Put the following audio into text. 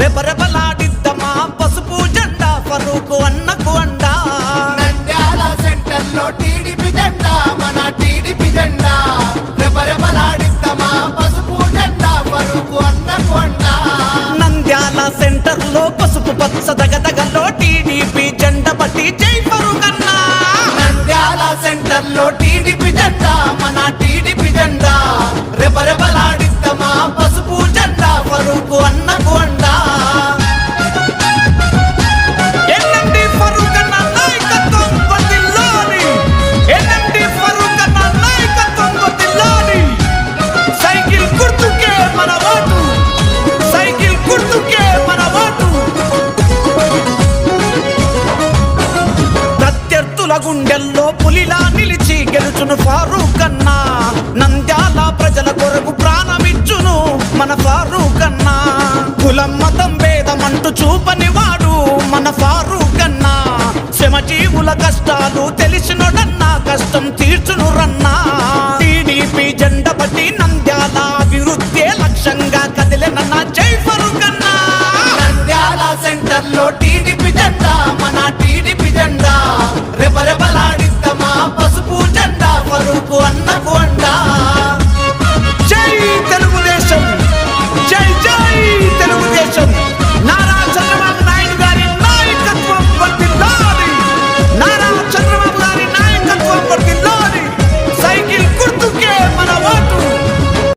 రెబరెబలాడిద్దమా పసుపు జెండా ఫరూకు అన్నకు అండా. నంద్యాల సెంటర్లో టీడీపీ జెండా మన టీడీపీ జెండా. రెబరెబలాడిద్దమా పసుపు జెండా ఫరూకు అన్నకు అండా. నంద్యాల సెంటర్లో రైతుల గుండెల్లో పులిలా నిలిచి గెలుచును ఫారూక్ కన్నా నంద్యాల ప్రజల కొరకు ప్రాణమిచ్చును మన ఫారూక్ కన్నా కులం మతం భేదమంటూ చూపని వాడు మన ఫారూక్ కన్నా శ్రమజీవుల కష్టాలు తెలిసినోడన్నా కష్టం తీర్చును రన్నా. టీడీపీ జెండబట్టి నంద్యాల